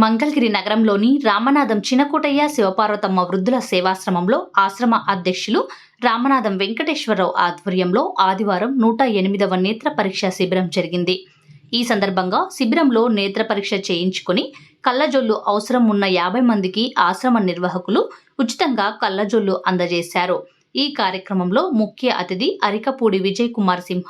మంగళగిరి నగరంలోని రామనాథం చినకోటయ్య శివపార్వతమ్మ వృద్ధుల సేవాశ్రమంలో ఆశ్రమ అధ్యక్షులు రామనాథం వెంకటేశ్వరరావు ఆధ్వర్యంలో ఆదివారం నూట ఎనిమిదవ నేత్ర పరీక్ష శిబిరం జరిగింది. ఈ సందర్భంగా శిబిరంలో నేత్ర పరీక్ష చేయించుకుని కళ్ళజొల్లు అవసరం ఉన్న యాభై మందికి ఆశ్రమ నిర్వాహకులు ఉచితంగా కళ్ళజొల్లు అందజేశారు. ఈ కార్యక్రమంలో ముఖ్య అతిథి అరికపూడి విజయ్ కుమార్ సింహ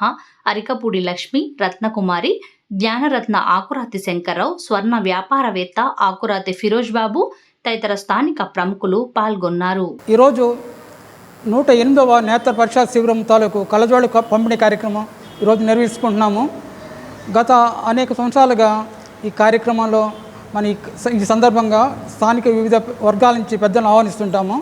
అరికపూడి లక్ష్మి రత్నకుమారి జ్ఞానరత్న ఆకురాతి శంకర్రావు స్వర్ణ వ్యాపారవేత్త ఆకురాతి ఫిరోజ్ బాబు తదితర స్థానిక ప్రముఖులు పాల్గొన్నారు. ఈరోజు నూట ఎనిమిదవ నేత్ర పరీక్షా శిబిరం తాలూకు కలజోళి పంపిణీ కార్యక్రమం ఈరోజు నిర్వహించుకుంటున్నాము. గత అనేక సంవత్సరాలుగా ఈ కార్యక్రమంలో మన ఈ ఈ సందర్భంగా స్థానిక వివిధ వర్గాల నుంచి పెద్దలను ఆహ్వానిస్తుంటాము.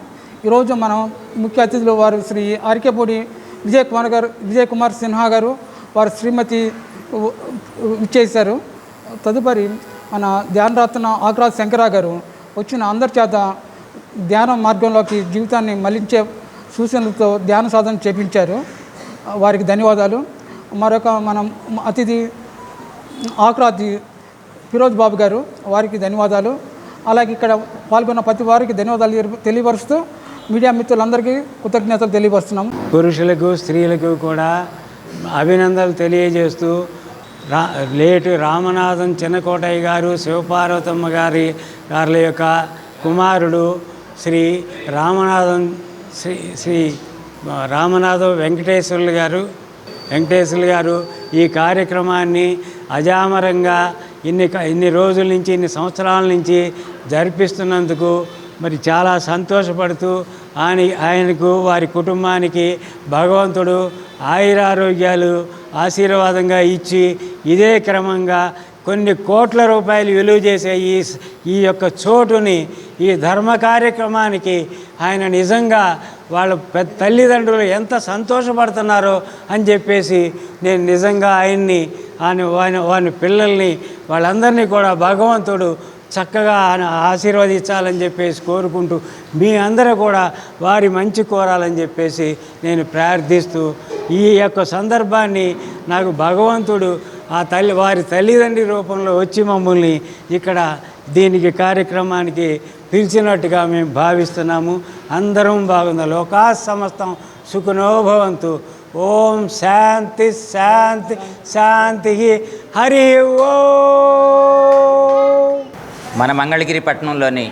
ఈరోజు మనం ముఖ్య అతిథులు వారు శ్రీ ఆర్కేపూడి విజయ్ కుమార్ గారు విజయ్ కుమార్ సిన్హా గారు వారు శ్రీమతి ఉ- ఇచ్చేశారు. తదుపరి మన ధ్యానరత్న ఆగ్రా శంకరా గారు వచ్చిన అందరి చేత ధ్యాన మార్గంలోకి జీవితాన్ని మళ్ళించే సూచనలతో ధ్యాన సాధన చేపించారు. వారికి ధన్యవాదాలు. మరొక మనం అతిథి ఆకురాతి ఫిరోజ్ బాబు గారు వారికి ధన్యవాదాలు. అలాగే ఇక్కడ పాల్గొన్న ప్రతి వారికి ధన్యవాదాలు తెలియపరుస్తూ మీడియా మిత్రులందరికీ కృతజ్ఞతలు తెలియపరుస్తున్నాం. పురుషులకు స్త్రీలకు కూడా అభినందనలు తెలియజేస్తూ రా లేటు రామనాథం చిన్నకోటయ్య గారు శివపార్వతమ్మ గారి గారి యొక్క కుమారుడు శ్రీ రామనాథం శ్రీ శ్రీ రామనాథం వెంకటేశ్వర్లు గారు వెంకటేశ్వర్లు గారు ఈ కార్యక్రమాన్ని అజామరంగా ఇన్ని ఇన్ని రోజుల నుంచి ఇన్ని సంవత్సరాల నుంచి జరిపిస్తున్నందుకు మరి చాలా సంతోషపడుతూ ఆయన ఆయనకు వారి కుటుంబానికి భగవంతుడు ఆయురారోగ్యాలు ఆశీర్వాదంగా ఇచ్చి ఇదే క్రమంగా కొన్ని కోట్ల రూపాయలు విలువ చేసే ఈ ఈ యొక్క చోటుని ఈ ధర్మ కార్యక్రమానికి ఆయన నిజంగా వాళ్ళ పెద్ద తల్లిదండ్రులు ఎంత సంతోషపడుతున్నారో అని చెప్పేసి నేను నిజంగా ఆయన్ని ఆయన వాని వాని పిల్లల్ని వాళ్ళందరినీ కూడా భగవంతుడు చక్కగా ఆశీర్వదించాలని చెప్పేసి కోరుకుంటూ మీ అందరూ కూడా వారి మంచి కోరాలని చెప్పేసి నేను ప్రార్థిస్తూ ఈ యొక్క సందర్భాన్ని నాకు భగవంతుడు ఆ తల్లి వారి తల్లిదండ్రి రూపంలో వచ్చి మమ్మల్ని ఇక్కడ దీనికి కార్యక్రమానికి పిలిచినట్టుగా మేము భావిస్తున్నాము. అందరం బాగుంది? లోకా సమస్తం సుఖనోభవంతు. ఓం శాంతి శాంతి శాంతి హరి ఓ మన మంగళగిరి పట్టణంలోని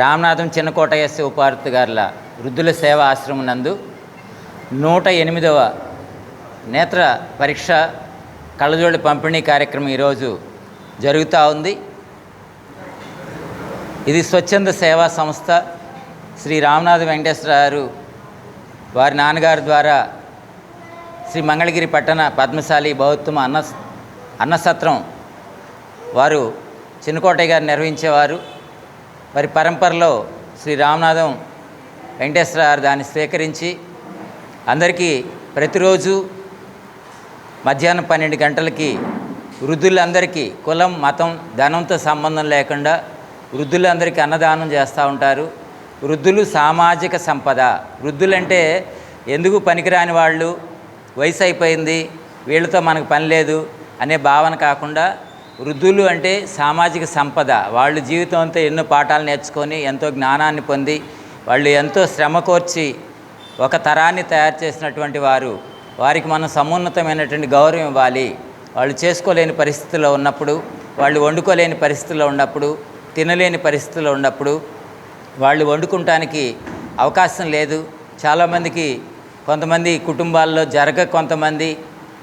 రామనాథం చిన్నకోటయ్య ఉపాధి గారుల వృద్ధుల సేవా ఆశ్రమం నందు నూట ఎనిమిదవ నేత్ర పరీక్ష కళ్ళజోళ్ళ పంపిణీ కార్యక్రమం ఈరోజు జరుగుతూ ఉంది. ఇది స్వచ్ఛంద సేవా సంస్థ. శ్రీ రామనాథ వెంకటేశ్వర గారు వారి నాన్నగారి ద్వారా శ్రీ మంగళగిరి పట్టణ పద్మశాలి బౌద్ధమ అన్న అన్నసత్రం వారు చిన్నకోటయ్య గారు నిర్వహించేవారు. వారి పరంపరలో శ్రీ రామనాథం వెంకటేశ్వర గారు దాన్ని స్వీకరించి అందరికీ ప్రతిరోజు మధ్యాహ్నం పన్నెండు గంటలకి వృద్ధులందరికీ కులం మతం ధనంతో సంబంధం లేకుండా వృద్ధులందరికీ అన్నదానం చేస్తూ ఉంటారు. వృద్ధులు సామాజిక సంపద. వృద్ధులంటే ఎందుకు పనికిరాని వాళ్ళు? వయసు అయిపోయింది వీళ్ళతో మనకు పని లేదు అనే భావన కాకుండా వృద్ధులు అంటే సామాజిక సంపద. వాళ్ళు జీవితం అంతా ఎన్నో పాఠాలు నేర్చుకొని ఎంతో జ్ఞానాన్ని పొంది వాళ్ళు ఎంతో శ్రమ కోర్చి ఒక తరాన్ని తయారు చేసినటువంటి వారు. వారికి మనం సమున్నతమైనటువంటి గౌరవం ఇవ్వాలి. వాళ్ళు చేసుకోలేని పరిస్థితుల్లో ఉన్నప్పుడు వాళ్ళు వండుకోలేని పరిస్థితుల్లో ఉన్నప్పుడు తినలేని పరిస్థితుల్లో ఉన్నప్పుడు వాళ్ళు వండుకుంటానికి అవకాశం లేదు. చాలామందికి కొంతమంది కుటుంబాల్లో జరగ కొంతమంది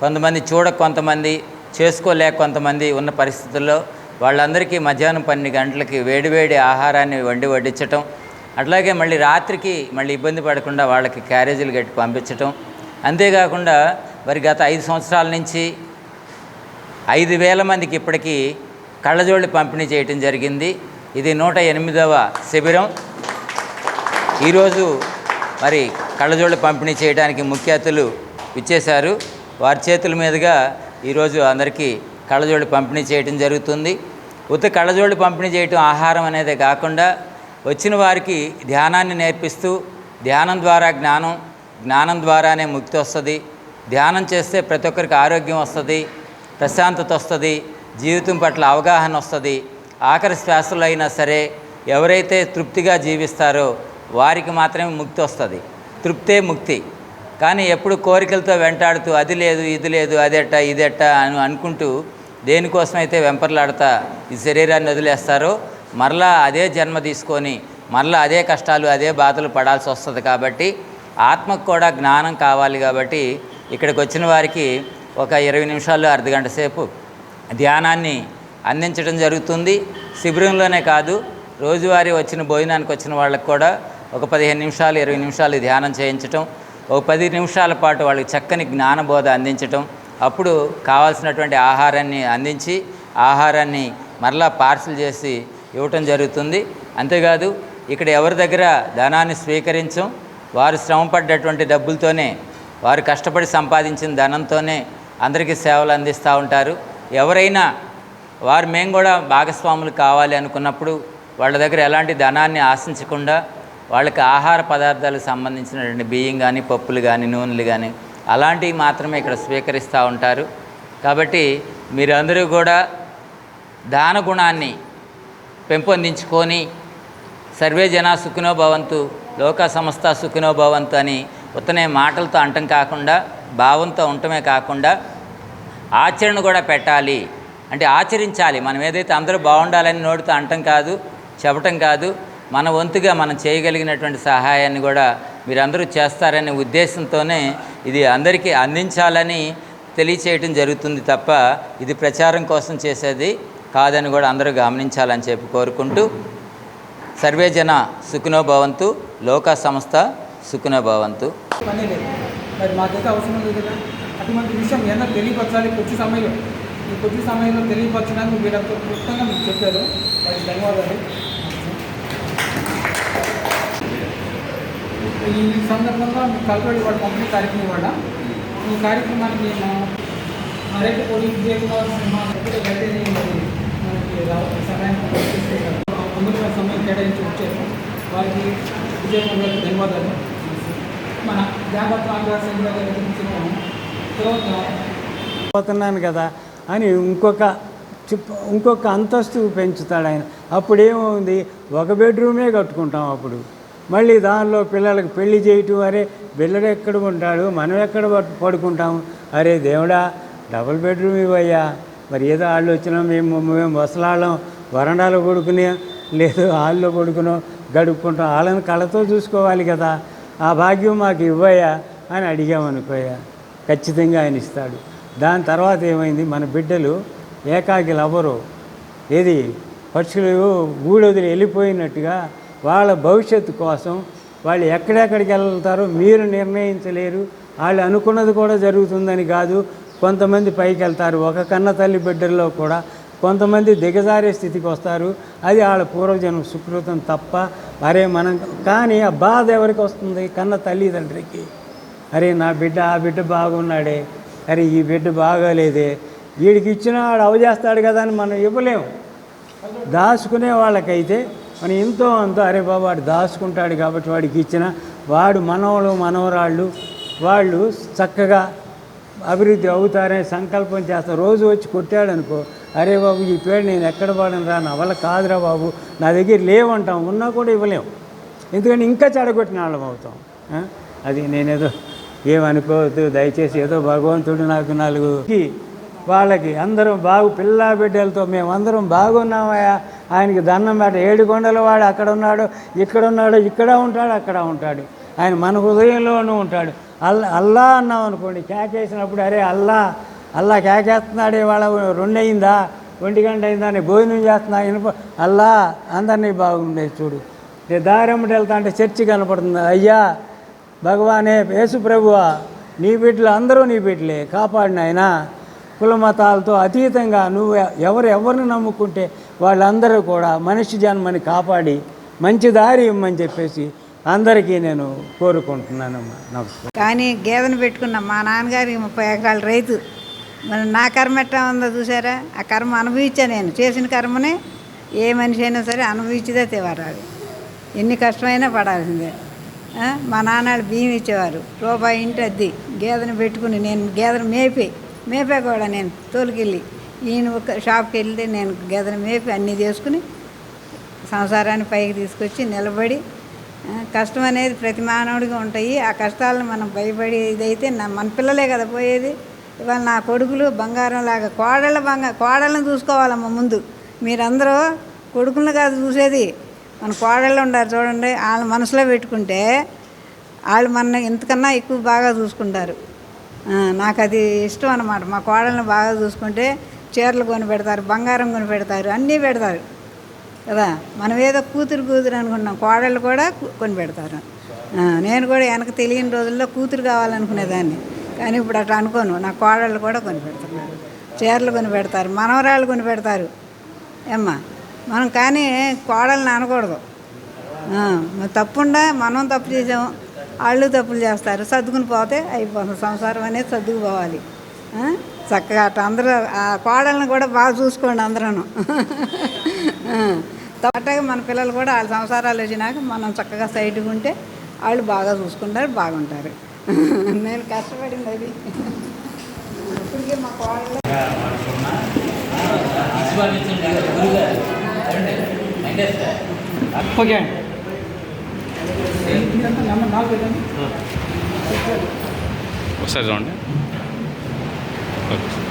కొంతమంది చూడ కొంతమంది చేసుకోలేక కొంతమంది ఉన్న పరిస్థితుల్లో వాళ్ళందరికీ మధ్యాహ్నం పన్నెండు గంటలకి వేడివేడి ఆహారాన్ని వండి వడ్డించటం అట్లాగే మళ్ళీ రాత్రికి మళ్ళీ ఇబ్బంది పడకుండా వాళ్ళకి క్యారేజీలు కట్టి పంపించటం. అంతేకాకుండా మరి గత ఐదు సంవత్సరాల నుంచి ఐదు వేల మందికి ఇప్పటికీ కళ్ళజోళ్ళు పంపిణీ చేయటం జరిగింది. ఇది నూట ఎనిమిదవ శిబిరం. ఈరోజు మరి కళ్ళజోళ్ళు పంపిణీ చేయడానికి ముఖ్య అతిథులు ఇచ్చేశారు వారి చేతుల మీదుగా ఈరోజు అందరికీ కళ్ళజోళ్ళు పంపిణీ చేయటం జరుగుతుంది. ఉత్త కళ్ళజోళ్ళు పంపిణీ చేయటం ఆహారం అనేదే కాకుండా వచ్చిన వారికి ధ్యానాన్ని నేర్పిస్తూ ధ్యానం ద్వారా జ్ఞానం జ్ఞానం ద్వారానే ముక్తి వస్తుంది. ధ్యానం చేస్తే ప్రతి ఒక్కరికి ఆరోగ్యం వస్తుంది ప్రశాంతత వస్తుంది జీవితం పట్ల అవగాహన వస్తుంది. ఆఖరి శ్వాసలు అయినా సరే ఎవరైతే తృప్తిగా జీవిస్తారో వారికి మాత్రమే ముక్తి వస్తుంది. తృప్తే ముక్తి. కానీ ఎప్పుడు కోరికలతో వెంటాడుతూ అది లేదు ఇది లేదు అదెట్ట ఇదెట్ట అని అనుకుంటూ దేనికోసమైతే వెంపర్లాడతా ఈ శరీరాన్ని వదిలేస్తారో మరలా అదే జన్మ తీసుకొని మరలా అదే కష్టాలు అదే బాధలు పడాల్సి వస్తుంది కాబట్టి ఆత్మకు కూడా జ్ఞానం కావాలి కాబట్టి ఇక్కడికి వచ్చిన వారికి ఒక ఇరవై నిమిషాలు అర్ధగంట సేపు ధ్యానాన్ని అందించడం జరుగుతుంది. శిబిరంలోనే కాదు రోజువారీ వచ్చిన భోజనానికి వచ్చిన వాళ్ళకి కూడా ఒక పదిహేను నిమిషాలు ఇరవై నిమిషాలు ధ్యానం చేయించటం ఒక పది నిమిషాల పాటు వాళ్ళకి చక్కని జ్ఞానబోధ అందించటం. అప్పుడు కావాల్సినటువంటి ఆహారాన్ని అందించి ఆహారాన్ని మరలా పార్సిల్ చేసి ఇవ్వటం జరుగుతుంది. అంతేకాదు ఇక్కడ ఎవరి దగ్గర ధనాన్ని స్వీకరించం వారు శ్రమపడ్డటువంటి డబ్బులతోనే వారు కష్టపడి సంపాదించిన ధనంతోనే అందరికీ సేవలు అందిస్తూ ఉంటారు. ఎవరైనా వారు మేము కూడా భాగస్వాములు కావాలి అనుకున్నప్పుడు వాళ్ళ దగ్గర ఎలాంటి ధనాన్ని ఆశించకుండా వాళ్ళకి ఆహార పదార్థాలకు సంబంధించినటువంటి బియ్యం కానీ పప్పులు కానీ నూనెలు కానీ అలాంటివి మాత్రమే ఇక్కడ స్వీకరిస్తూ ఉంటారు. కాబట్టి మీరందరూ కూడా దాన గుణాన్ని పెంపొందించుకొని సర్వే జనా సుఖినో భవంతు లోక సంస్థ సుఖినో భవంతు అని ఉత్తనే మాటలతో అంటం కాకుండా భావంతో ఉండటమే కాకుండా ఆచరణ కూడా పెట్టాలి. అంటే ఆచరించాలి. మనం ఏదైతే అందరూ బాగుండాలని నోటితో అంటం కాదు చెప్పటం కాదు మన వంతుగా మనం చేయగలిగినటువంటి సహాయాన్ని కూడా మీరందరూ చేస్తారనే ఉద్దేశంతోనే ఇది అందరికీ అందించాలని తెలియచేయటం జరుగుతుంది తప్ప ఇది ప్రచారం కోసం చేసేది కాదని కూడా అందరూ గమనించాలని చెప్పి కోరుకుంటూ సర్వే జన సుఖినో భవంతు లోక సంస్థ సుఖినో భవంతు. పని మరి మాకైతే అవసరం లేదు కదా? అటువంటి విషయం ఏదైనా తెలియపరచాలి కొద్ది సమయంలో. ఈ కొద్ది సమయంలో తెలియపరచడానికి మీరంతా క్లుప్తంగా మీకు చెప్పారు. ధన్యవాదాలు. ఈ సందర్భంగా మీ వాడు పంపిణీ కార్యక్రమం వల్ల ఈ కార్యక్రమానికి మా మరైతే పోలీస్ విజయకుమార్ మా గైడెన్స్ మనకి సహాయం చేస్తే సమయం కేటాయించి వచ్చారు. వారికి విజయకుమార్ గారికి ధన్యవాదాలు. మన జాగ్రత్త ఆంధ్రరాష్ట్ర గారి పోతున్నాను కదా అని ఇంకొక ఇంకొక అంతస్తు పెంచుతాడు ఆయన. అప్పుడు ఏమవుంది ఒక బెడ్రూమే కట్టుకుంటాం అప్పుడు. మళ్ళీ దానిలో పిల్లలకు పెళ్ళి చేయటం అరే పిల్లడు ఎక్కడ ఉంటాడు మనం ఎక్కడ పడుకుంటాం అరే దేవుడా డబుల్ బెడ్రూమ్ ఇవ్వయ్యా. మరి ఏదో వాళ్ళు వచ్చినా మేము మేము ముసలాళ్ళం వరండాలో కొడుకునే లేదు హాల్లో కొడుకునో గడుపుకుంటాం వాళ్ళని కళ్ళతో చూసుకోవాలి కదా. ఆ భాగ్యం మాకు ఇవ్వయా అని అడిగామనుకోయ్యా. ఖచ్చితంగా ఆయన ఇస్తాడు. దాని తర్వాత ఏమైంది? మన బిడ్డలు ఏకాకిలు అవ్వరు ఏది? పక్షులు ఊడొదిలి వెళ్ళిపోయినట్టుగా వాళ్ళ భవిష్యత్తు కోసం వాళ్ళు ఎక్కడెక్కడికి వెళ్తారో మీరు నిర్ణయించలేరు. వాళ్ళు అనుకున్నది కూడా జరుగుతుందని కాదు. కొంతమంది పైకి వెళ్తారు. ఒక కన్న తల్లి బిడ్డల్లో కూడా కొంతమంది దిగజారే స్థితికి వస్తారు. అది వాళ్ళ పూర్వజన్మ సుకృతం తప్ప అరే మనం కానీ ఆ బాధ ఎవరికి వస్తుంది? కన్న తల్లిదండ్రికి అరే నా బిడ్డ ఆ బిడ్డ బాగున్నాడే. అరే ఈ బిడ్డ బాగాలేదే. వీడికి ఇచ్చిన వాడు అవజేస్తాడు కదా అని మనం ఇవ్వలేము. దాచుకునే వాళ్ళకైతే మనం ఎంతో అంతో అరే బాబు వాడు దాచుకుంటాడు కాబట్టి వాడికి ఇచ్చిన వాడు మనవలు మనవరాళ్ళు వాళ్ళు చక్కగా అభివృద్ధి అవుతారని సంకల్పం చేస్తారు రోజు వచ్చి కొట్టాడు అనుకో అరే బాబు ఈ పేరు నేను ఎక్కడ వాడను రా నా వల్ల కాదురా బాబు నా దగ్గర లేవంటాం ఉన్నా కూడా ఇవ్వలేము ఎందుకంటే ఇంకా చెడగొట్టిన వాళ్ళం అవుతాం. అది నేనేదో ఏమనుకోవద్దు దయచేసి ఏదో భగవంతుడు నాకు నాలుగు వాళ్ళకి అందరం బాగు పిల్లా బిడ్డలతో మేమందరం బాగున్నామయ్యా ఆయనకి దండం పెట్ట ఏడు కొండల వాడు అక్కడ ఉన్నాడు ఇక్కడ ఉన్నాడు ఇక్కడ ఉంటాడు అక్కడ ఉంటాడు. ఆయన మన హృదయంలోనూ ఉంటాడు. అల్లా అల్లా అన్నాం అనుకోండి కేకేసినప్పుడు అరే అల్లా అల్లా కేకేస్తున్నాడే వాళ్ళ రెండు అయిందా ఒంటి గంట అయిందా? అని భోజనం చేస్తున్నా ఇనుప అల్లా అందరినీ బాగుండేది చూడు. నేను దారెమ్మటి వెళ్తా అంటే చర్చి కనపడుతుంది. అయ్యా భగవానే యేసు ప్రభువా నీ బిడ్డలు అందరూ నీ బిడ్డలే కాపాడినాయనా కుల మతాలతో అతీతంగా నువ్వు ఎవరు ఎవరిని నమ్ముకుంటే వాళ్ళందరూ కూడా మనిషి జన్మని కాపాడి మంచి దారి ఇమ్మని చెప్పేసి అందరికీ నేను కోరుకుంటున్నానమ్మా. నమస్కారం కానీ గేదెను పెట్టుకున్న మా నాన్నగారికి ముప్పై ఎకరాలు రైతు. మరి నా కర్మ ఎట్లా ఉందో చూసారా ఆ కర్మ అనుభవించా నేను. చేసిన కర్మనే ఏ మనిషి అయినా సరే అనుభవించిదే తేవారాడు ఎన్ని కష్టమైనా పడాల్సిందే. మా నాన్నలు బియ్యం ఇచ్చేవారు. రూపాయి ఇంటి అద్ది. గేదెను పెట్టుకుని నేను గేదెను మేపే మేపే కూడా నేను? తోలుకెళ్ళి. ఈయన ఒక షాప్కి వెళ్తే నేను గెదలు మేపి అన్నీ చేసుకుని సంసారాన్ని పైకి తీసుకొచ్చి నిలబడి కష్టం అనేది ప్రతి మానవుడిగా ఉంటాయి. ఆ కష్టాలను మనం భయపడి ఇదైతే నా మన పిల్లలే కదా పోయేది. ఇవాళ నా కొడుకులు బంగారం లాగా కోడళ్ళ బంగారు కోడళ్ళని చూసుకోవాలమ్మ ముందు. మీరందరూ కొడుకులను కాదు చూసేది. మన కోడళ్ళు ఉండారు చూడండి వాళ్ళ మనసులో పెట్టుకుంటే వాళ్ళు మన ఇంతకన్నా ఎక్కువ బాగా చూసుకుంటారు. నాకు అది ఇష్టం అన్నమాట. మా కోడల్ని బాగా చూసుకుంటే చీరలు కొని పెడతారు బంగారం కొని పెడతారు అన్నీ పెడతారు. కదా? మనం ఏదో కూతురు కూతురు అనుకున్నాం కోడళ్ళు కూడా కొని పెడతారు. నేను కూడా వెనక తెలియని రోజుల్లో కూతురు కావాలనుకునేదాన్ని. కానీ ఇప్పుడు అట్లా అనుకోను నా కోడళ్ళు కూడా కొని పెడుతున్నారు. చీరలు కొని పెడతారు మనవరాళ్ళు కొని పెడతారు. ఏమ్మా? మనం కానీ కోడల్ని అనకూడదు. తప్పుండా మనం తప్పు చేసాము. వాళ్ళు తప్పులు చేస్తారు. సర్దుకుని పోతే అయిపోతుంది. సంసారం అనేది సర్దుకుపోవాలి. ఆ? చక్కగా అట్లా అందరూ ఆ కోడల్ని కూడా బాగా చూసుకోండి అందరూ అట్టగా మన పిల్లలు కూడా వాళ్ళ సంసారాలు వచ్చినాక మనం చక్కగా సైడ్గా ఉంటే వాళ్ళు బాగా చూసుకుంటారు బాగుంటారు. నేను కష్టపడింది అది. ఇప్పటికే మా కోడలు ఓకే అండి. ఒకసారి చూడండి. ఓకే.